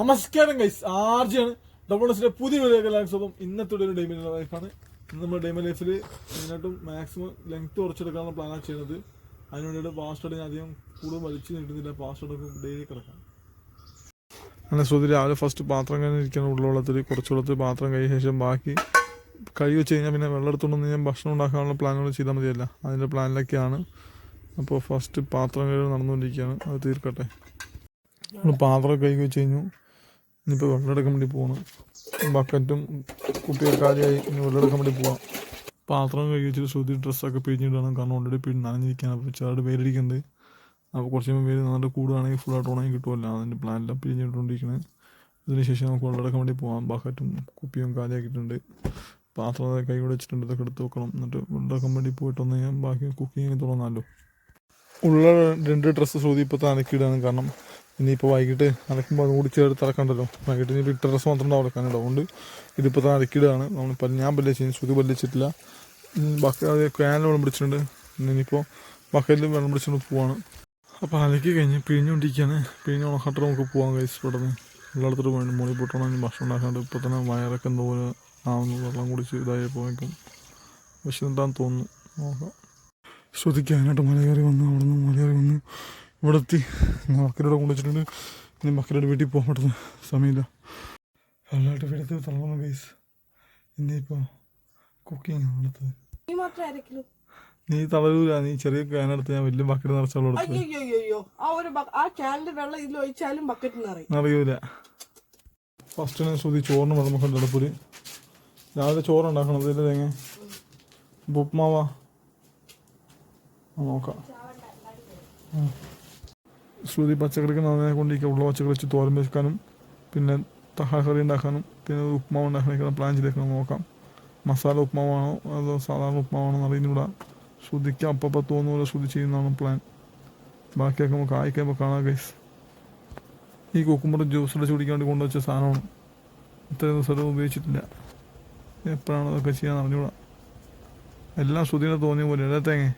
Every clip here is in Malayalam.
നമസ്കാരം ഗൈസ് ആർജിയാണ്. ഡബിൾസിന്റെ പുതിയ വീഡിയോ സ്വന്തം ഇന്നത്തെ ഒരു ഡൈമൻ ലൈഫാണ് ഇന്ന് നമ്മുടെ ഡൈമൻ ലൈഫിൽ മെയിനായിട്ടും മാക്സിമം ലെങ്ത് കുറച്ചെടുക്കാനുള്ള പ്ലാനാണ് ചെയ്യുന്നത്. അതിനുവേണ്ടിയിട്ട് പാസ്വേഡ് ഞാൻ അധികം കൂടുതൽ വലിച്ചു നീട്ടുന്നില്ല. പാസ്വേഡ് ഡെയിലി കിടക്കാം. അങ്ങനെ ശ്രുതി രാവിലെ ഫസ്റ്റ് പാത്രം കഴിഞ്ഞ് ഇരിക്കുന്ന ഉള്ളുവെള്ളത്തിൽ കുറച്ച് വെള്ളത്തിൽ പാത്രം കഴിഞ്ഞ ശേഷം ബാക്കി കഴി വെച്ച് കഴിഞ്ഞാൽ പിന്നെ വെള്ളം എടുത്തുകൊണ്ട് ഞാൻ ഭക്ഷണം ഉണ്ടാക്കാനുള്ള പ്ലാനുകൾ ചെയ്താൽ മതിയല്ല. അതിന്റെ പ്ലാനിലൊക്കെയാണ് അപ്പോൾ ഫസ്റ്റ് പാത്രം കഴിഞ്ഞ് നടന്നുകൊണ്ടിരിക്കുകയാണ്. അത് തീർക്കട്ടെ. നമ്മൾ പാത്രം കഴുകി വെച്ച് കഴിഞ്ഞു. ഇനിയിപ്പോൾ വെള്ളമെടുക്കാൻ വേണ്ടി പോകണം ബക്കറ്റും കുപ്പിയൊക്കെ കാര്യമായി ഇനി വെള്ളമെടുക്കാൻ വേണ്ടി പോവാം. പാത്രം കൈ വെച്ചിട്ട് ശ്രുതി ഡ്രസ്സൊക്കെ പിഴിഞ്ഞിട്ടാണ് കാരണം ഓൾറെഡി പിഴി നനഞ്ഞിരിക്കുകയാണ് അപ്പോൾ ചെറുതായിട്ട് പേരടിക്കുന്നുണ്ട് അപ്പോൾ കുറച്ച് കഴിയുമ്പോൾ പേര് നന്നായിട്ട് കൂടുകയാണെങ്കിൽ ഫുള്ളായിട്ട് ഉണങ്ങി കിട്ടുമല്ലോ അതിന്റെ പ്ലാനെല്ലാം പിഴിഞ്ഞിട്ടുകൊണ്ടിരിക്കുന്നത് അതിന് ശേഷം നമുക്ക് വെള്ളമെടുക്കാൻ വേണ്ടി പോകാം ബക്കറ്റും കുപ്പിയും കാലിയാക്കിയിട്ടുണ്ട് പാത്രം കൈ കൂടെ വെച്ചിട്ടുണ്ട്. ഇതൊക്കെ എടുത്ത് വെക്കണം. എന്നിട്ട് വെള്ളമെടുക്കാൻ വേണ്ടി പോയിട്ട് വന്ന് ഞാൻ ബാക്കി കുക്കിങ് തുടങ്ങാമല്ലോ ഉള്ള രണ്ട് ഡ്രസ്സ് ശ്രുതി ഇപ്പോൾ തനക്കിടാണ്. കാരണം ഇനിയിപ്പോൾ വൈകിട്ട് അലക്കുമ്പോൾ അതും കൂടി ചേർത്ത് അലക്കണ്ടല്ലോ. വൈകിട്ട് ഇനിയിപ്പോൾ ഇട്ട ഡ്രസ്സ് മാത്രം അലക്കാനുണ്ട് അതുകൊണ്ട് ഇതിപ്പോൾ അലക്കിയിടാണ് നമ്മൾ പല്ല് ഞാൻ പല്ല് ചെയ്യുന്നത് ശ്രുതി പല്ലിച്ചിട്ടില്ല ബക്ക അത് ക്യാനിൽ വെള്ളം പിടിച്ചിട്ടുണ്ട്. ഇനിയിപ്പോൾ ബക്കറ്റിൽ വെള്ളം പിടിച്ചുകൊണ്ട് പോവാണ്. അപ്പോൾ അലക്കി കഴിഞ്ഞ് പിഴിഞ്ഞുകൊണ്ടിരിക്കുകയാണ് പിഴിഞ്ഞ് ഉണക്കാട്ട് നമുക്ക് പോകാൻ കഴിച്ചു പെട്ടെന്ന്. വെള്ളത്തിട്ട് വേണ്ടി മുളി പൊട്ടണം ഇനി ഭക്ഷണം ഉണ്ടാക്കാണ്ട്. ഇപ്പോൾ തന്നെ വയറൊക്കെ എന്തോലെ ആവുന്നു. വെള്ളം കുടിച്ച് ഇതായി പോയേക്കും വിശന്നിട്ടാന്ന് തോന്നുന്നു. നോക്കാം. ശ്രദ്ധിക്കാനായിട്ട് മല കയറി വന്ന്. അവിടെ നിന്ന് മല കയറി വന്ന്. ഇവിടെ എത്തി മക്കളുടെ കൊണ്ടുവച്ചിട്ടുണ്ട് ഇനി മക്കളുടെ വീട്ടിൽ പോകാൻ പറ്റുന്ന സമയമില്ല. നല്ലതായിട്ട് വീടത്ത് തള്ളണം ഗൈസ് ഇനിയിപ്പോൾ കുക്കിംഗ് അടുത്തത് നീ തളരൂല. നീ ചെറിയ ക്യാനെടുത്ത് ഞാൻ വലിയ ബക്കറ്റ് നിറച്ചോളൂ അറിയൂല ഫസ്റ്റ് ഞാൻ ശ്രുതി ചോറിന് വെള്ളം വെക്കേണ്ട അടുപ്പിൽ രാവിലെ ചോറ് ഉണ്ടാക്കണത് ഇല്ല തേങ്ങ. ഉപ്പുമാവാ. നോക്കാം. ശ്രുതി പച്ചക്കറിക്ക് നന്നായി കൊണ്ടിരിക്കുക. ഉള്ള പച്ചക്കറി വെച്ച് തോരൻ വെക്കാനും പിന്നെ തഹാക്കറി ഉണ്ടാക്കാനും പിന്നെ ഉപ്മാവ് ഉണ്ടാക്കാനൊക്കെ പ്ലാൻ ചെയ്തേക്കണം. നോക്കാം. മസാല ഉപ്മാവാണോ അതോ സാധാരണ ഉപ്മാവാണോ എന്ന് അറിയുന്നില്ല. ശ്രുതിക്ക് അപ്പം തോന്നുന്ന പോലെ ശ്രുതി ചെയ്യുന്നതാണ് പ്ലാൻ ബാക്കിയൊക്കെ നമുക്ക് ആയിക്കുമ്പോൾ കാണാം ഗൈസ് ഈ കുക്കുമ്പർ ജ്യൂസ് അടിച്ച് കുടിക്കാൻ വേണ്ടി കൊണ്ടുവച്ച സാധനമാണ്. ഇത്രയും ദിവസം ഉപയോഗിച്ചിട്ടില്ല. എപ്പോഴാണ് അതൊക്കെ ചെയ്യാൻ അറിഞ്ഞൂടാ എല്ലാം ശ്രുതിയുടെ തോന്നിയ പോലെ അല്ലേ തേങ്ങ?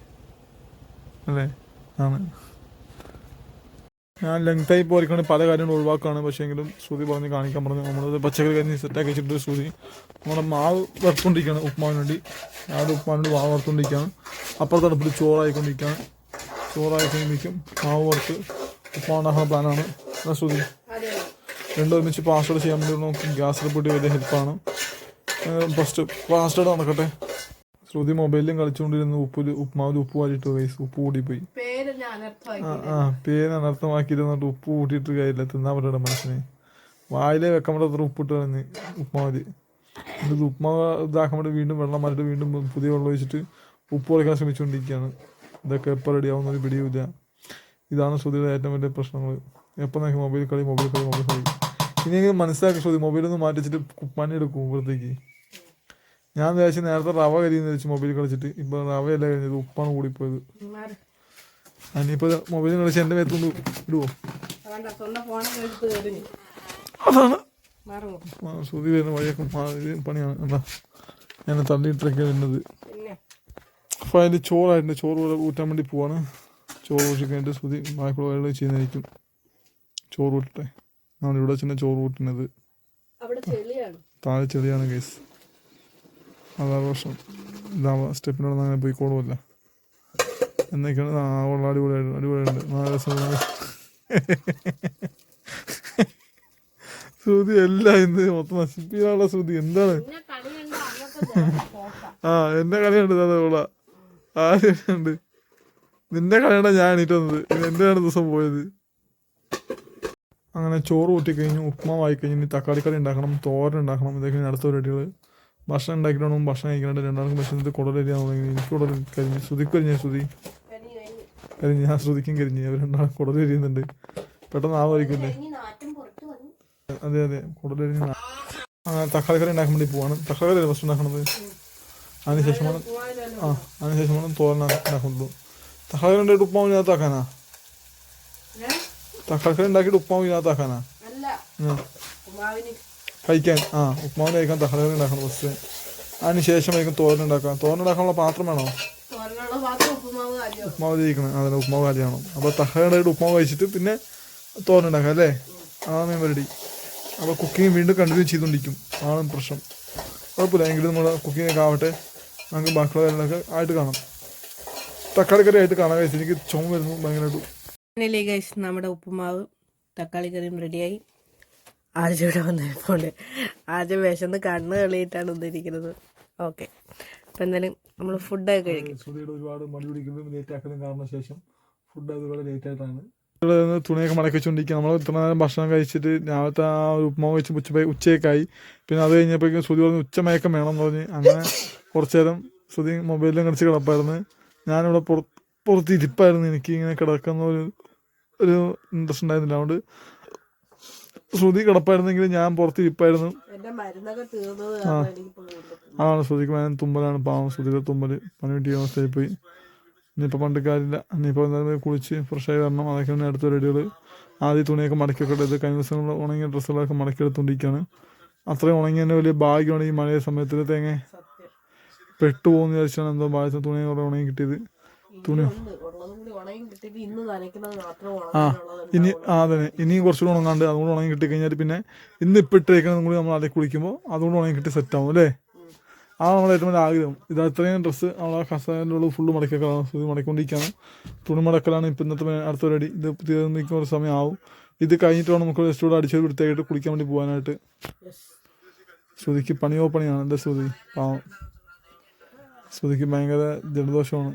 അല്ലേ? ആണ്. ഞാൻ ലെങ്തായി പോയിരിക്കണെങ്കിൽ പല കാര്യങ്ങളും ഒഴിവാക്കുകയാണ് പക്ഷേ എങ്കിലും ശ്രുതി പറഞ്ഞ് കാണിക്കാൻ പറഞ്ഞു. നമ്മൾ പച്ചക്കറി കഴിഞ്ഞ് സെറ്റാക്കി വെച്ചിട്ട് സൂതി നമ്മുടെ മാവ് വറുത്തുകൊണ്ടിരിക്കുകയാണ് ഉപ്പുമാവിന് വേണ്ടി. ഞാൻ ഉപ്പുമാവിന് മാവ് വറുത്തുകൊണ്ടിരിക്കുകയാണ് അപ്പുറത്തെ അടുപ്പിൽ ചോറായിക്കൊണ്ടിരിക്കുകയാണ് ചോറായിക്കൊണ്ടിരിക്കും. മാവ് വറുത്ത് ഉപ്പുമാണ്ടാക്കുന്ന പ്ലാനാണ് എന്നാ ശ്രുതി? രണ്ടും ഒരുമിച്ച് പാസ്വേഡ് ചെയ്യാൻ വേണ്ടി നമുക്ക് ഗ്യാസ് റിപ്പോർട്ട് വലിയ ഹെൽപ്പാണ് ഫസ്റ്റ് പാസ്വേഡ് നടക്കട്ടെ. ശ്രുതി മൊബൈലിലും കളിച്ചുകൊണ്ടിരുന്നു. ഉപ്പിൽ ഉപ്പുമാവിൽ ഉപ്പ് വാരിട്ട് വയസ്സ് ഉപ്പ് കൂടിപ്പോയി. ആ പേര് അനർത്ഥമാക്കിയിരുന്നിട്ട് ഉപ്പ് കൂട്ടിയിട്ട് കാര്യമില്ല. തിന്നാൻ പറ്റണ്ട മനസ്സിനെ വായിലേ വെക്കാൻ പറ്റാത്ര ഉപ്പിട്ട് കളഞ്ഞ് ഉപ്പുമാതി എന്നിട്ട് ഉപ്മാവ് ഇതാക്കാൻ വേണ്ടി വീണ്ടും വെള്ളം മാറ്റി വീണ്ടും പുതിയ വെള്ളം ഒഴിച്ചിട്ട് ഉപ്പ് കുറയ്ക്കാൻ ശ്രമിച്ചുകൊണ്ടിരിക്കുകയാണ്. ഇതൊക്കെ എപ്പോൾ റെഡി ആവുന്ന ഒരു പിടിയുമില്ല ഇതാണ് ശ്രുതിയുടെ ഏറ്റവും വലിയ പ്രശ്നങ്ങൾ. എപ്പോൾ നോക്കി മൊബൈൽ കളി മൊബൈൽ കളി മൊബൈൽ കളി. ഇനിയെങ്കിലും മനസ്സിലാക്കി ശ്രുതി മൊബൈലൊന്ന് മാറ്റിച്ചിട്ട് പണി എടുക്കും ഇവിടത്തേക്ക്. ഞാൻ വിചാരിച്ചു നേരത്തെ റവ കരിയെന്ന് വെച്ച് മൊബൈൽ കളിച്ചിട്ട് ഇപ്പോൾ റവയല്ല കഴിഞ്ഞത് ഉപ്പാണ് കൂടിപ്പോയത്. അതിനിപ്പോൾ മൊബൈൽ കളിച്ച് എന്റെ മേത്തുകൊണ്ട് ഇടുവോ? അതാണ്. ശ്രുതി വരുന്ന വഴിയൊക്കെ പണിയാണ്. എന്താ? ഞാൻ തള്ളിയിട്ടൊക്കെ വരുന്നത്. അപ്പോൾ അതിന്റെ ചോറായിട്ടുണ്ട്. ചോറ് പോലെ ഊറ്റാൻ വേണ്ടി പോവാണ്. ചോറ് ഊറ്റി കഴിഞ്ഞിട്ട് ശ്രുതി ബാക്കിയുള്ള വഴികൾ ചെയ്യുന്നതായിരിക്കും. ചോറ് ഊട്ടട്ടെ ഞാൻ ഇവിടെ വെച്ചാൽ ചോറ് ഊട്ടുന്നത് താഴെ ചെളിയാണ് കേസ് അതാ പ്രശ്നം. ഇതാ സ്റ്റെപ്പിനോട് അങ്ങനെ പോയിക്കോളുമല്ല. എന്നൊക്കെയാണ്. ആ ഉള്ള അടിപൊളിയായിട്ട് അടിപൊളിയുണ്ട് നാല് ദിവസം ശ്രുതി എല്ലാം ഇന്ന്. മൊത്തം നശിപ്പിക്കാനുള്ള ശ്രുതി. എന്താണ്? ആ എന്റെ കളിയുണ്ട് അതെ ഉള്ള ആരുണ്ട് നിന്റെ കളിയാണ് ഞാൻ എണീറ്റ് വന്നത്? എന്റെയാണ് ദിവസം പോയത്? അങ്ങനെ ചോറ് കൂട്ടിക്കഴിഞ്ഞു ഉപ്മാവായി കഴിഞ്ഞു ഇനി തക്കാളി കറി ഉണ്ടാക്കണം തോരൻ ഉണ്ടാക്കണം. ഇതൊക്കെയാണ് അടുത്ത പരിപാടികൾ ഭക്ഷണം ഉണ്ടാക്കിയിട്ട് ഭക്ഷണം കഴിക്കാനായിട്ട് രണ്ടാൾക്കും ഭക്ഷണത്തിൽ കുടലരിയാൻ തുടങ്ങി എനിക്ക് കുടൽ കരിഞ്ഞു. ശ്രുതിക്ക് കരിഞ്ഞ? ശ്രുതി? കരിഞ്ഞ്. ഞാൻ ശ്രുതിക്കും കരിഞ്ഞ്. അവർ രണ്ടാളും കുടലരിയുന്നുണ്ട് പെട്ടെന്ന് ആവായിരിക്കില്ലേ അതെ അതെ. കുടലരിഞ്ഞ തക്കാളി കറി ഉണ്ടാക്കാൻ വേണ്ടി പോവാണ്. തക്കാളി കറി ഫസ്റ്റ് ഉണ്ടാക്കണത്? അതിനുശേഷമാണ് ആ അതിനുശേഷമാണ് തോരൻ ഉണ്ടാക്കുന്നത്. തക്കാളി ഉണ്ടായിട്ട് ഉപ്പാവ് ഇല്ലാത്താക്കാനാ തക്കാളി തക്കാളി ഉണ്ടാക്കിയിട്ട് ഉപ്പാവ് ഇല്ലാത്താക്കാനാ. ഉമാവിന് കഴിക്കാൻ. ആ ഉപ്മാവിന് കഴിക്കാൻ തക്കാളി ഉണ്ടാക്കണം ഫസ്റ്റ് അതിന് ശേഷമായിരിക്കും തോരൻ ഉണ്ടാക്കാം തോരൻ ഉണ്ടാക്കാനുള്ള പാത്രം വേണോ? ഉപ്പുമാവ് ഉപ്മാവ് ജയിക്കണം അതിന് ഉപ്മാവ് കാര്യമാണ് അപ്പോൾ തഹലയുടെ ഉപ്പുമാവ് ഉപ്മാവ് കഴിച്ചിട്ട് പിന്നെ തോരൻ ഉണ്ടാക്കാം അല്ലേ? അതാണ് ഞാൻ പരിപാടി. അപ്പോൾ കുക്കിംഗ് വീണ്ടും കണ്ടിന്യൂ ചെയ്തുകൊണ്ടിരിക്കും. ആണ് പ്രശ്നം. കുഴപ്പമില്ല. എങ്കിലും നമ്മൾ കുക്കിംഗ് ഒക്കെ ആവട്ടെ. നമുക്ക് ബാക്കിയുള്ള കാര്യങ്ങളൊക്കെ ആയിട്ട് കാണാം. തക്കാളി കറി ആയിട്ട് കാണാൻ കഴിച്ചു എനിക്ക് ചുമ വരുന്നു ഭയങ്കരമായിട്ട്. നമ്മുടെ ഉപ്പുമാവ് തക്കാളി കറിയും റെഡിയായി ആദ്യം വന്നിരിപ്പുണ്ട് ആദ്യം വിശന്ന് കണ്ണ് കളിയിട്ടാണ് വന്നിരിക്കുന്നത്. ഓക്കെ അപ്പം എന്തായാലും നമ്മൾ ഫുഡൊക്കെ കഴിക്കും. ശ്രുതിയുടെ ഒരുപാട് മടി പിടിക്കുന്നതും ലേറ്റ് ആക്കലും കാരണം ശേഷം ഫുഡ് അതുപോലെ ലേറ്റ് ആയിട്ടാണ്. തുണിയൊക്കെ മടക്കി വെച്ചുകൊണ്ടിരിക്കുക നമ്മൾ ഇത്ര നേരം ഭക്ഷണം കഴിച്ചിട്ട് രാവിലത്തെ ആ ഒരു ഉപ്മാവ് വെച്ച് ഉച്ച ഉച്ചയൊക്കെയായി പിന്നെ അത് കഴിഞ്ഞപ്പോഴേക്കും ശ്രുതി പറഞ്ഞ് ഉച്ചമയക്കം വേണം എന്ന് പറഞ്ഞ് അങ്ങനെ കുറച്ചു നേരം ശ്രുതി മൊബൈലിലും കളിച്ച് കിടപ്പായിരുന്നു. ഞാനിവിടെ പുറത്ത് പുറത്ത് ഇരിപ്പായിരുന്നു. എനിക്ക് ഇങ്ങനെ കിടക്കുന്ന ഒരു ഒരു ഇൻട്രസ്റ്റ് ഉണ്ടായിരുന്നില്ല. അതുകൊണ്ട് ശ്രുതി കിടപ്പായിരുന്നെങ്കിൽ ഞാൻ പുറത്തിരിപ്പായിരുന്നു ആ. അതാണ് ശ്രുതിക്ക് ഭയങ്കര തുമ്പലാണ് പാവം. ശ്രുതിയുടെ തുമ്മൽ പണി കിട്ടിയ അവസ്ഥയിൽ പോയി ഇനിയിപ്പോൾ പണ്ട് കാര്യമില്ല ഇനിയിപ്പോൾ എന്തായാലും കുളിച്ച് ഫ്രഷായി വരണം. അതൊക്കെ തന്നെ അടുത്ത റെഡികൾ ആദ്യ തുണിയൊക്കെ മടക്കിയൊക്കെ ഇത് കഴിഞ്ഞ ദിവസങ്ങളിൽ ഉണങ്ങിയ ഡ്രസ്സുകളൊക്കെ മടക്കി എടുത്തുകൊണ്ടിരിക്കുകയാണ് അത്രയും ഉണങ്ങി തന്നെ വലിയ ഭാഗ്യമാണ് ഈ മഴയ സമയത്തിൽ തേങ്ങ പെട്ടു പെട്ടുപോകുന്ന വിചാരിച്ചാണ് എന്തോ ഭാഗത്ത് തുണി കുറേ ഉണങ്ങി കിട്ടിയത്. തുണി. ആ ഇനി ആ അതെ ഇനിയും കുറച്ചുകൂടെ ഉണങ്ങാണ്ട് അതുകൊണ്ട് ഉണങ്ങി കിട്ടി കഴിഞ്ഞാൽ പിന്നെ ഇന്ന് ഇപ്പം ഇട്ടേക്കുന്നതും കൂടി നമ്മൾ അതിൽ കുളിക്കുമ്പോൾ അതുകൊണ്ട് ഉണങ്ങി കിട്ടി സെറ്റ് ആവും അല്ലേ? ആ നമ്മുടെ ഏറ്റവും വലിയ ആഗ്രഹം. ഇത് അത്രയും ഡ്രസ്സ് നമ്മളെ കസാലിലുള്ള ഫുള്ള് മടക്കിയൊക്കെയാണ് ഇത് മടക്കൊണ്ടിരിക്കുകയാണ് തുണി മടക്കലാണ് ഇപ്പം ഇന്നത്തെ അടുത്ത പരിപാടി. ഇത് തീർന്നിരിക്കുന്ന ഒരു സമയമാവും. ഇത് കഴിഞ്ഞിട്ട് വേണം നമുക്ക് ജസ്റ്റ് കൂടെ അടിച്ചൊരു വൃത്തിയായിട്ട് കുളിക്കാൻ വേണ്ടി പോകാനായിട്ട്. ശ്രുതിക്ക് പണിയോ പണിയാണ് എന്റെ ശ്രുതി? പാവം. ശ്രുതിക്ക് ഭയങ്കര ജലദോഷമാണ്.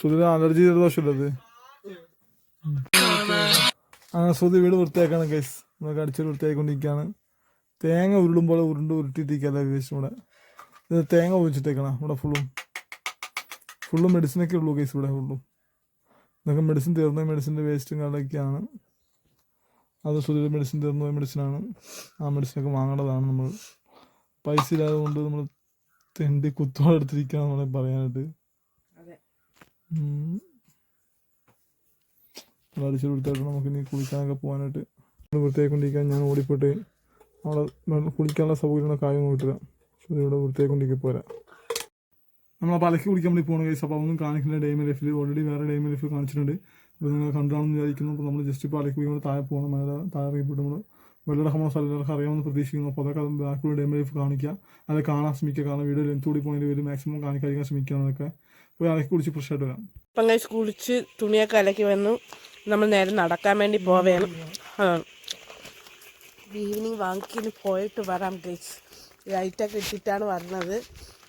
ശ്രുതിയുടെ അലർജി ജലദോഷമല്ലേ ആ ശ്രുതി വീട് വൃത്തിയാക്കാണ് കേസ് നമുക്ക് അടിച്ചൊരു വൃത്തിയാക്കൊണ്ടിരിക്കുകയാണ് തേങ്ങ ഉരുളുമ്പോൾ ഉരുണ്ട് ഉരുട്ടിയിട്ടിരിക്കുക കേസ് ഇവിടെ? ഇത് തേങ്ങ ഒഴിച്ചിട്ടേക്കണം ഇവിടെ ഫുള്ളും ഫുള്ളും മെഡിസിനൊക്കെ ഉള്ളൂ കേസ് ഇവിടെ ഫുള്ളും ഇതൊക്കെ മെഡിസിൻ തീർന്ന മെഡിസിന്റെ വേസ്റ്റും കാര്യമൊക്കെയാണ് അത് ശ്രുതിയുടെ മെഡിസിൻ തീർന്നു മെഡിസിനാണ് ആ മെഡിസിനൊക്കെ വാങ്ങേണ്ടതാണ് നമ്മൾ പൈസ ഇല്ലാതെ കൊണ്ട് നമ്മൾ തെണ്ടി കുത്തോടെ എടുത്തിരിക്കുകയാണ് നമ്മളെ പറയാനായിട്ട്. അടിച്ചു കൊടുത്തായിട്ട് നമുക്ക് ഇനി കുളിക്കാനൊക്കെ പോകാനായിട്ട് വൃത്തിയായിക്കൊണ്ടിരിക്കാൻ ഞാൻ ഓടിപ്പോയിട്ട് അവിടെ കുളിക്കാനുള്ള സൗകര്യങ്ങളൊക്കെ കാര്യം നോക്കിട്ടില്ല പക്ഷേ ഇവിടെ വൃത്തിയായിക്കൊണ്ടിരിക്കുക പോരാ. നമ്മൾ അപ്പോൾ അലക്കി കുളിക്കാൻ വേണ്ടി പോകണം കേസ് അപ്പോൾ ഒന്നും കാണിക്കുന്ന ഡേമി ലൈഫിൽ ഓൾറെഡി വേറെ ഡേമി ലൈഫിൽ കാണിച്ചിട്ടുണ്ട്. അപ്പോൾ നിങ്ങൾ കണ്ടാണെന്ന് വിചാരിക്കുന്നു. അപ്പോൾ നമ്മൾ ജസ്റ്റ് ഇപ്പോൾ അലക്കി കുളിക്കുമ്പോൾ താഴെ പോകണം മഴ താഴെ ഇറങ്ങിപ്പോയിട്ട് നമ്മൾ വെള്ളടക്കമുള്ള സ്ഥലങ്ങളൊക്കെ അറിയാമെന്ന് പ്രതീക്ഷിക്കുന്നു. അപ്പോൾ അതൊക്കെ ബാക്കിയുള്ള ഡേമി ലൈഫ് കാണിക്കുക അത് കാണാൻ ശ്രമിക്കുക കാരണം വീഡിയോ ലെങ്ത് കൂടി വരും മാക്സിമം കാണിക്കാതിരിക്കാൻ ശ്രമിക്കുക എന്നൊക്കെ. പോയി അലക്കി കുളിച്ച് ഫ്രഷ് ആയിട്ട് വരാം. അപ്പം കഴിച്ച് കുളിച്ച് തുണിയൊക്കെ അലക്കി വന്നു. നമ്മൾ നേരെ നടക്കാൻ വേണ്ടി പോവുകയാണ് അതാണ് ഈവനിങ് വാങ്ങിക്കിന് പോയിട്ട് വരാം ഗൈസ് ലൈറ്റൊക്കെ ഇട്ടിട്ടാണ് വരുന്നത്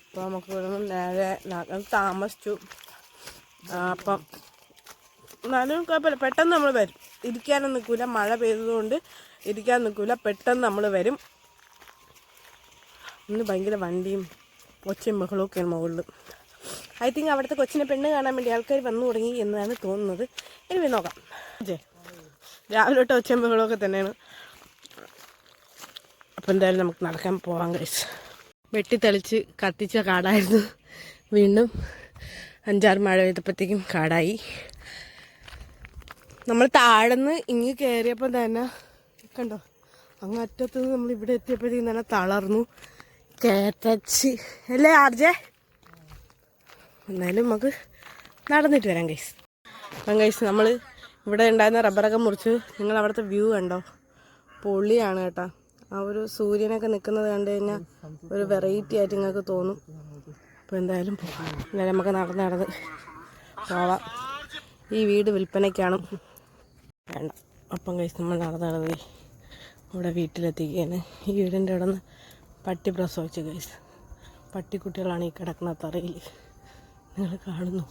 അപ്പോൾ നമുക്ക് ഇവിടെ നേരെ താമസിച്ചു. അപ്പം എന്നാലും കുഴപ്പമില്ല. പെട്ടെന്ന് നമ്മൾ വരും. ഇരിക്കാനൊന്നും നിൽക്കില്ല മഴ പെയ്തതുകൊണ്ട് ഇരിക്കാൻ നിൽക്കില്ല പെട്ടെന്ന് നമ്മൾ വരും. ഇന്ന് ഭയങ്കര വണ്ടിയും ഒച്ചയും ബഹളമൊക്കെയാണ് ഒക്കെയാണ് മുകളിൽ ഐ തിങ്ക് അവിടുത്തെ കൊച്ചിനെ പെണ്ണ് കാണാൻ വേണ്ടി ആൾക്കാർ വന്നു തുടങ്ങി എന്നാണ് തോന്നുന്നത്. എനിക്ക് നോക്കാം. ജെ രാവിലെ തൊട്ട് ഒച്ചമ്പുകളൊക്കെ തന്നെയാണ്. അപ്പം എന്തായാലും നമുക്ക് നടക്കാൻ പോകാൻ കഴിച്ചു വെട്ടിത്തെളിച്ച് കത്തിച്ച കാടായിരുന്നു. വീണ്ടും അഞ്ചാറ് മഴ പെയ്തപ്പോഴത്തേക്കും കാടായി. നമ്മൾ താഴ്ന്ന് ഇങ്ങ് കയറിയപ്പോൾ തന്നെ കണ്ടോ? അങ്ങ് അറ്റത്ത് നിന്ന് നമ്മൾ ഇവിടെ എത്തിയപ്പോഴത്തേക്കും തന്നെ തളർന്നു. കേത്തച്ച് അല്ലേ ആർജേ എന്നാലും നമുക്ക് നടന്നിട്ട് വരാം ഗൈസ് അപ്പം ഗൈസ് നമ്മൾ ഇവിടെ ഉണ്ടായിരുന്ന റബ്ബറൊക്കെ മുറിച്ച് നിങ്ങൾ അവിടുത്തെ വ്യൂ കണ്ടോ? പൊള്ളിയാണ് കേട്ടോ. ആ ഒരു സൂര്യനൊക്കെ നിൽക്കുന്നത് കണ്ടു കഴിഞ്ഞാൽ ഒരു വെറൈറ്റി ആയിട്ട് നിങ്ങൾക്ക് തോന്നും. അപ്പോൾ എന്തായാലും പോകാം എന്തായാലും നമുക്ക് നടന്ന് നടന്ന് പോവാം. ഈ വീട് വിൽപ്പനയ്ക്കാണ്. വേണ്ട. അപ്പം കഴിച്ച് നമ്മൾ നടന്ന് നടന്ന് ഇവിടെ വീട്ടിലെത്തിക്കുകയാണ്. ഈ വീടിന്റെ അവിടെ നിന്ന് പട്ടി പ്രസവിച്ചു കഴിച്ച് പട്ടിക്കുട്ടികളാണ് ഈ കിടക്കുന്ന തറയിൽ. നിങ്ങൾ കാണുന്നു.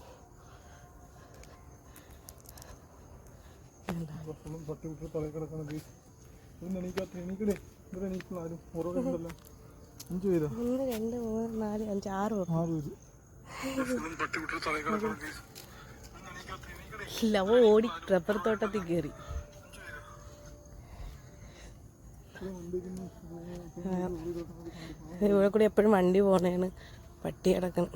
ഒന്ന് രണ്ട് മൂന്ന് നാല് അഞ്ച് ആറ് പേർ. ആറ് പേര്. ലവ ഓടി റബ്ബർ തോട്ടത്തിൽ കയറി ഇവിടെ കൂടി എപ്പോഴും വണ്ടി പോണേണ്. പട്ടി കിടക്കണം.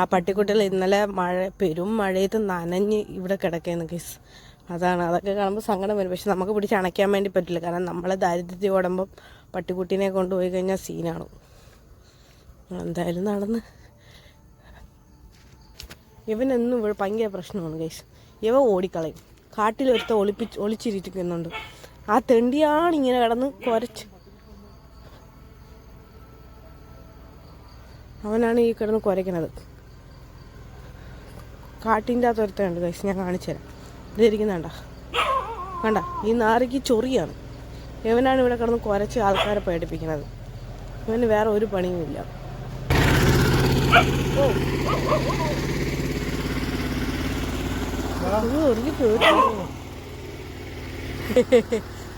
ആ പട്ടിക്കുട്ടികൾ ഇന്നലെ മഴ പെരും മഴയത്ത് നനഞ്ഞ് ഇവിടെ കിടക്കുന്നു കേസ് അതാണ്. അതൊക്കെ കാണുമ്പോൾ സങ്കടം വരും. പക്ഷെ നമുക്ക് പിടിച്ച് അണയ്ക്കാൻ വേണ്ടി പറ്റില്ല. കാരണം നമ്മളെ ദാരിദ്ര്യത്തിൽ ഓടുമ്പം പട്ടിക്കുട്ടീനെ കൊണ്ടുപോയി കഴിഞ്ഞാൽ സീനാണ്. എന്തായാലും നടന്ന്. ഇവനെന്നും ഇവിടെ ഭയങ്കര പ്രശ്നമാണ് കേസ് ഇവ ഓടിക്കളയും. കാട്ടിലൊരുത്ത ഒളിപ്പിച്ച് ഒളിച്ചിരിക്കുന്നുണ്ട് ആ തെണ്ടിയാണ് ഇങ്ങനെ കിടന്ന് കുരച്ച് അവനാണ് ഈ കിടന്ന് കുരയ്ക്കണത്. കാട്ടിന്റെ അകത്ത് ഒരുത്തുണ്ട് കഴിച്ച് ഞാൻ കാണിച്ചു തരാം. ഇതിരിക്കുന്നുണ്ട കണ്ട? ഈ നാറിക്ക് ചൊറിയാണ്. ഇവനാണ് ഇവിടെ കിടന്ന് കുരച്ച് ആൾക്കാരെ പേടിപ്പിക്കുന്നത് ഇവന് വേറെ ഒരു പണിയുമില്ല ഓ.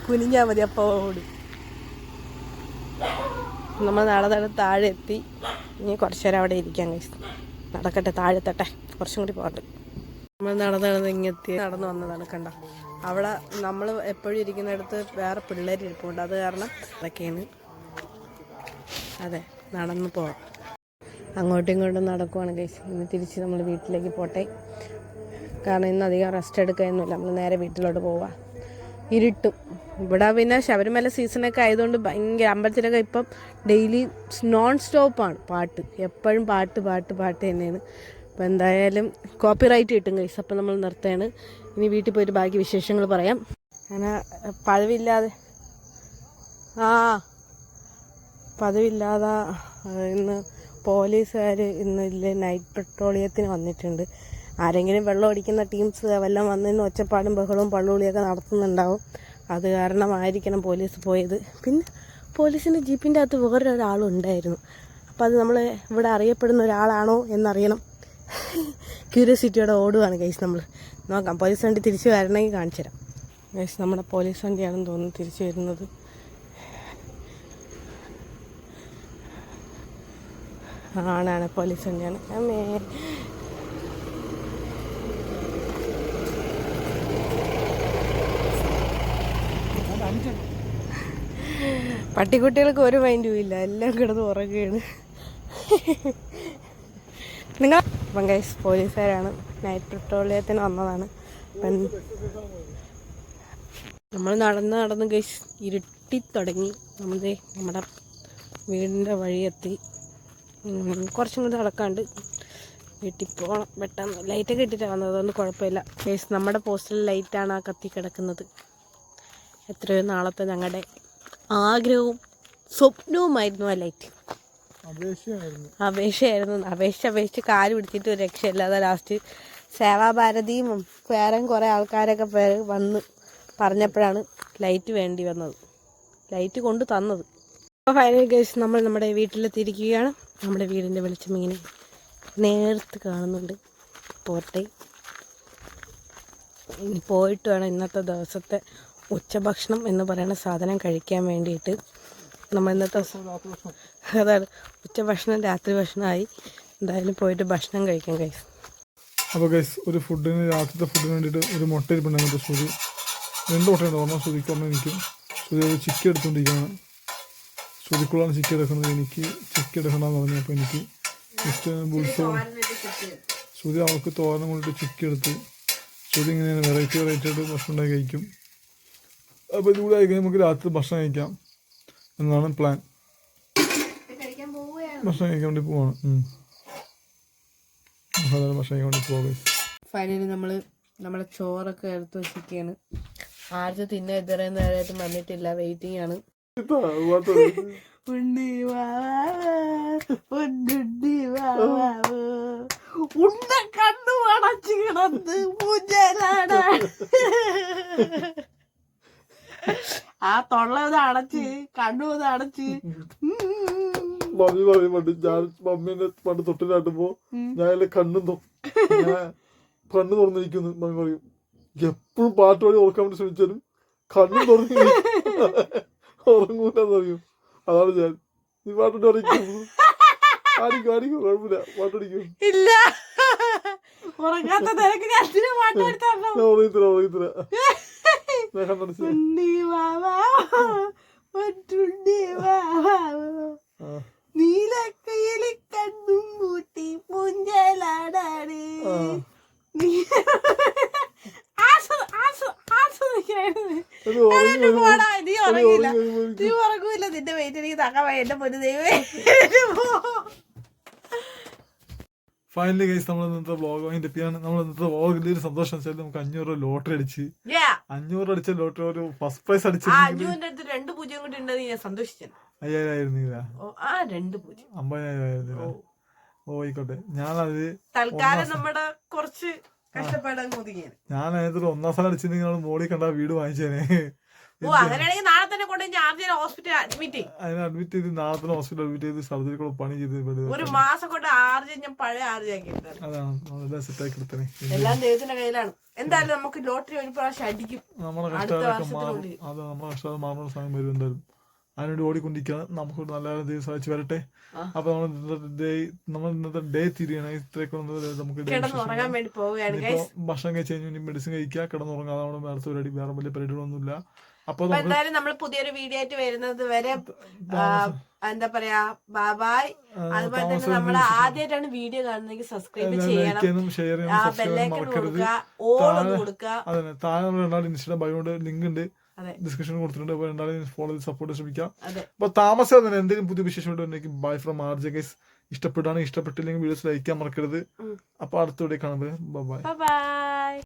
കുനിഞ്ഞാ മതി അപ്പോടി ഓടി. നമ്മൾ നാളെ താഴെ എത്തി. ഇനി കുറച്ചു നേരം അവിടെ ഇരിക്കാൻ കഴിച്ചു നടക്കട്ടെ താഴെത്തട്ടെ. തട്ടെ കുറച്ചും കൂടി പോകട്ടെ നമ്മൾ നടന്ന് നടന്ന് ഇങ്ങെത്തി നടന്നു വന്നതാണ് കണ്ട? അവിടെ നമ്മൾ എപ്പോഴും ഇരിക്കുന്നിടത്ത് വേറെ പിള്ളേർ ഇരിപ്പുണ്ട്. അത് കാരണം അതൊക്കെയാണ് അതെ നടന്നു പോവാം. അങ്ങോട്ടും ഇങ്ങോട്ടും നടക്കുവാണ് കഴിച്ച് ഇന്ന് തിരിച്ച് നമ്മൾ വീട്ടിലേക്ക് പോട്ടെ. കാരണം ഇന്ന് അധികം റെസ്റ്റ് എടുക്കുകയൊന്നുമില്ല നമ്മൾ നേരെ വീട്ടിലോട്ട് പോവാം. ഇരുട്ടും. ഇവിടെ പിന്നെ ശബരിമല സീസണൊക്കെ ആയതുകൊണ്ട് ഭയങ്കര അമ്പലത്തിലൊക്കെ ഇപ്പം ഡെയിലി നോൺ സ്റ്റോപ്പാണ് പാട്ട്. എപ്പോഴും പാട്ട് പാട്ട് പാട്ട് തന്നെയാണ്. അപ്പോൾ എന്തായാലും കോപ്പി റൈറ്റ് കിട്ടും കൈസ് അപ്പം നമ്മൾ നിർത്തുകയാണ്. ഇനി വീട്ടിൽ പോയിട്ട് ബാക്കി വിശേഷങ്ങൾ പറയാം. അങ്ങനെ പഴവില്ലാതെ ആ പതിവില്ലാതെ ഇന്ന് പോലീസുകാർ ഇന്ന് ഇല്ലേ? നൈറ്റ് പെട്രോളിയത്തിന് വന്നിട്ടുണ്ട്. ആരെങ്കിലും വെള്ളം അടിക്കുന്ന ടീംസ് വല്ലതും വന്നതിന് ഒച്ചപ്പാടും ബഹളവും പള്ളുളിയൊക്കെ നടത്തുന്നുണ്ടാവും. അത് കാരണമായിരിക്കണം പോലീസ് പോയത്. പിന്നെ പോലീസിന്റെ ജീപ്പിന്റെ അകത്ത് വേറൊരാളും ഉണ്ടായിരുന്നു അപ്പോൾ അത് നമ്മൾ ഇവിടെ അറിയപ്പെടുന്ന ഒരാളാണോ എന്നറിയണം. ക്യൂരിയോസിറ്റിയോടെ ഓടുകയാണ് കേസ് നമ്മൾ നോക്കാം പോലീസ് വണ്ടി തിരിച്ച് വരണമെങ്കിൽ കാണിച്ചു തരാം. കേസ് നമ്മുടെ പോലീസ് വണ്ടിയാണെന്ന് തോന്നുന്നു തിരിച്ചു വരുന്നത്. ആണാണ് പോലീസ് വണ്ടിയാണ്. പട്ടിക്കുട്ടികൾക്ക് ഒരു മൈൻഡും ഇല്ല. എല്ലാം കിടന്ന് ഉറങ്ങുകയാണ് നിങ്ങൾ അപ്പം പോലീസുകാരാണ്. നൈറ്റ് പെട്രോളിയത്തിന് വന്നതാണ്. നമ്മൾ നടന്ന് നടന്ന് ഗൈസ് ഇരുട്ടി തുടങ്ങി. നമ്മൾ നമ്മുടെ വീടിന്റെ വഴിയെത്തി കുറച്ചും കൂടി നടക്കാണ്ട് വീട്ടിൽ പോകണം പെട്ടെന്ന് ലൈറ്റൊക്കെ ഇട്ടിട്ടാണ്. വന്നത് അതുകൊണ്ട് കുഴപ്പമില്ല. ഗൈസ് നമ്മുടെ പോസ്റ്റിൽ ലൈറ്റാണ് ആ കത്തി കിടക്കുന്നത്. എത്രയോ നാളത്തെ ഞങ്ങളുടെ ആഗ്രഹവും സ്വപ്നവുമായിരുന്നു ആ ലൈറ്റ്. അപേക്ഷയായിരുന്നു. അപേക്ഷ അപേക്ഷിച്ച് കാൽ പിടിച്ചിട്ട് ഒരു രക്ഷയില്ലാതെ ലാസ്റ്റ് സേവാഭാരതിയും വേറെ കുറേ ആൾക്കാരൊക്കെ പേര് വന്ന് പറഞ്ഞപ്പോഴാണ് ലൈറ്റ് വേണ്ടി വന്നത്. ലൈറ്റ് കൊണ്ട് തന്നത്. അപ്പോൾ ഫൈനൽ കേസ് നമ്മൾ നമ്മുടെ വീട്ടിലെത്തിയിരിക്കുകയാണ്. നമ്മുടെ വീടിന്റെ വെളിച്ചം ഇങ്ങനെ നേർത്ത് കാണുന്നുണ്ട്. പോട്ടെ. ഇനി പോയിട്ട് വേണം ഇന്നത്തെ ദിവസത്തെ ഉച്ചഭക്ഷണം എന്ന് പറയുന്ന സാധനം കഴിക്കാൻ വേണ്ടിയിട്ട് നമ്മൾ ഇന്നത്തെ അതാണ് ഉച്ചഭക്ഷണം രാത്രി ഭക്ഷണമായി എന്തായാലും പോയിട്ട് ഭക്ഷണം കഴിക്കാം കൈസ് അപ്പോൾ ഗൈസ് ഒരു ഫുഡിന് രാത്രിത്തെ ഫുഡിന് വേണ്ടിയിട്ട് ഒരു മുട്ട ഇരിപ്പുണ്ടായിരുന്നു ശ്രുതി രണ്ട് മുട്ടയുണ്ട് ഓർമ്മ ശ്രുതിക്ക് ഓർമ്മ എനിക്കും. ശ്രുതി ഒരു ചിക്കൻ എടുത്തുകൊണ്ടിരിക്കുകയാണ്. ശ്രുതിക്കുള്ളാണ് ചിക്കൻ എടുക്കുന്നത്. എനിക്ക് ചിക്കൻ എടുക്കണമെന്ന് പറഞ്ഞു. അപ്പോൾ എനിക്ക് ജസ്റ്റ് ഉത്സവം ശ്രുതി അവൾക്ക് തോരൻ കൊണ്ടിട്ട് ചിക്കൻ എടുത്ത്. ശ്രുതി ഇങ്ങനെ വെറൈറ്റി വെറൈറ്റി ആയിട്ട് ഭക്ഷണം ഉണ്ടാക്കി കഴിക്കും. അപ്പോൾ ഇതുകൂടെ ആയി കഴിഞ്ഞാൽ നമുക്ക് രാത്രി ഭക്ഷണം കഴിക്കാം എന്നാണ് പ്ലാൻ ഭക്ഷണം കഴിക്കാൻ വേണ്ടി പോവാണ്. സാധാരണ ഭക്ഷണം കഴിക്കാൻ വേണ്ടി പോവാം ഫൈനലി നമ്മൾ നമ്മളെ ചോറൊക്കെ എടുത്ത് വെച്ചിരിക്കുകയാണ് ആദ്യത്തെ തിന്ന ഇതുവരെ നേരമായിട്ട് വന്നിട്ടില്ല. വെയിറ്റിംഗ് ആണ്. ഇതാ, ഉണ്ണി കണ്ണു അടച്ചു കിടന്ന് മുജലാണ് ആ തൊള്ള ഇത് അടച്ച് കണ്ണു ഇത് അടച്ച്. മമ്മി പറയും പണ്ട് ഞാൻ മമ്മീനെ പണ്ട് തൊട്ടിലാട്ടുമ്പോ ഞാൻ എന്റെ കണ്ണും കണ്ണു തുറന്നിരിക്കുന്നു. മമ്മി പറയും എപ്പോഴും പാട്ട് പാടി ഓർക്കാൻ വേണ്ടി ശ്രമിച്ചാലും കണ്ണും തുറന്നു ഉറങ്ങൂലെന്ന് അറിയും അതാണ് ഞാൻ. നീ പാട്ടിട്ട് അറിയിക്കുന്നു ആടിക്കും ആടിക്കും കുഴപ്പമില്ല. പാട്ടടിക്കും ഇല്ല. ഉറങ്ങാത്ത നിനക്ക് ഞാൻ പാട്ട് എടുത്തോ ഞാൻ ഉറങ്ങത്തില്ല ഉറങ്ങത്തില്ല കണ്ണും ആ. നീ- ആസ്വ- ആസ്വ- ആസ്വദിക്കാണ്. ഒരു ഉറങ്ങി എന്നിട്ട് പോടാ, നീ ഒരു ഉറങ്ങിയില്ല. ഉറങ്ങി വരുമ്പോ നീ ഉറങ്ങൂല നിന്റെ വെയിറ്റ് എനിക്ക് തക്കാൻ എന്റെ പൊന്നു ദൈവമേ. ഫൈനലി ഗൈസ് നമ്മൾ ഇന്നത്തെ വ്ളോഗ് അതിന്റെ പിയാണ് നമ്മൾ ഇന്നത്തെ വ്ളോഗിൽ ഒരു സന്തോഷം വെച്ചാൽ നമുക്ക് അഞ്ഞൂറ് രൂപ ലോട്ടറി അടിച്ച്. അഞ്ഞൂറ് അടിച്ച ലോട്ടറി ഒരു ഫസ്റ്റ് പ്രൈസ് അടിച്ച് രണ്ട് പൂജ്യം കൂടി ഉണ്ടെന്ന് ഞാൻ സന്തോഷിച്ചു അയ്യായിരം ആയിരുന്നില്ല രണ്ട് പൂജ്യം. അമ്പതിനായിരം ആയിരുന്നില്ല ഓ ആയിക്കോട്ടെ. ഞാനത് തൽക്കാലം നമ്മുടെ കുറച്ച് കഷ്ടപ്പാടാൻ ഞാൻ അതിനകത്ത് ഒന്നാം സ്ഥലം അടിച്ചിരുന്നെങ്കിൽ മോളിൽ കണ്ട വീട് വാങ്ങിച്ചേനെ. ഓ അങ്ങനെയാണെങ്കിൽ നാളെ തന്നെ കൊണ്ട് ഞാൻ ആദ്യം ഹോസ്പിറ്റൽ അഡ്മിറ്റ് അതിനെ അഡ്മിറ്റ് ചെയ്ത് നാളെ ഹോസ്പിറ്റൽ അഡ്മിറ്റ് ചെയ്ത് സർജറി കൂടെ പണി ചെയ്ത് ഒരു മാസം കൊണ്ട് ആർജം ഞാൻ പഴയ ആർജാക്കി അതാണ് എല്ലാം ദൈവത്തിന്റെ കയ്യിലാണ്. എന്തായാലും നമുക്ക് ലോട്ടറി ഒരു പ്രാവശ്യം അടിക്കും. നമ്മുടെ അടുത്ത കഷ്ടകാലമൊക്കെ മാറും. വർഷത്തിനുള്ളിൽ. അത് നമ്മുടെ കഷ്ടകാലം മാറുന്ന സമയം വരും എന്തായാലും. അതിനോട് ഓടിക്കൊണ്ടിരിക്കുകയാണ്. നമുക്ക് നല്ല ദൈവം സഹായിച്ച് വരട്ടെ. അപ്പൊ നമ്മൾ നമ്മൾ ഇന്നത്തെ ഡേ തിരിയണം. ഇത്രയൊക്കെ നമുക്ക് ഭക്ഷണം കഴിച്ച് കഴിഞ്ഞ് മെഡിസിൻ കഴിക്കുക. കിടന്നുറങ്ങാതെ നമ്മുടെ അടുത്ത പരിപാടി വേറെ വലിയ പരിപാടികളൊന്നുമില്ല. അപ്പൊ എന്തായാലും നമ്മൾ പുതിയൊരു വീഡിയോ ആയിട്ട് വരുന്നത് വരെ എന്താ പറയാ ബാബായ് അതുപോലെ തന്നെ നമ്മൾ ആദ്യമായിട്ടാണ് വീഡിയോ കാണുന്നെങ്കിൽ സബ്സ്ക്രൈബ് ചെയ്യണം. ബെല്ലൈക്കൺ കൊടുക്കുക ഓൾ കൊടുക്കുക. അതെ താഴെ രണ്ടാളും ബയോണ്ട് ലിങ്ക് ഉണ്ട് ഡിസ്കഷൻ കൊടുത്തിട്ടുണ്ട്. അപ്പോൾ രണ്ടാളും ഫോളോ ചെയ്ത് സപ്പോർട്ട് ശ്രമിക്കാം. അപ്പോൾ അപ്പൊ താമസം തന്നെ എന്തെങ്കിലും പുതിയ വിശേഷം ഉണ്ടെങ്കിൽ bye from R J guys ഇഷ്ടപ്പെട്ടാണ് ഇഷ്ടപ്പെട്ടില്ലെങ്കിൽ വീഡിയോസ് ലൈക്ക് ചെയ്യാൻ മറക്കരുത്. അപ്പോൾ അപ്പൊ അടുത്ത വീഡിയോ കാണുമ്പോൾ ബൈ ബൈ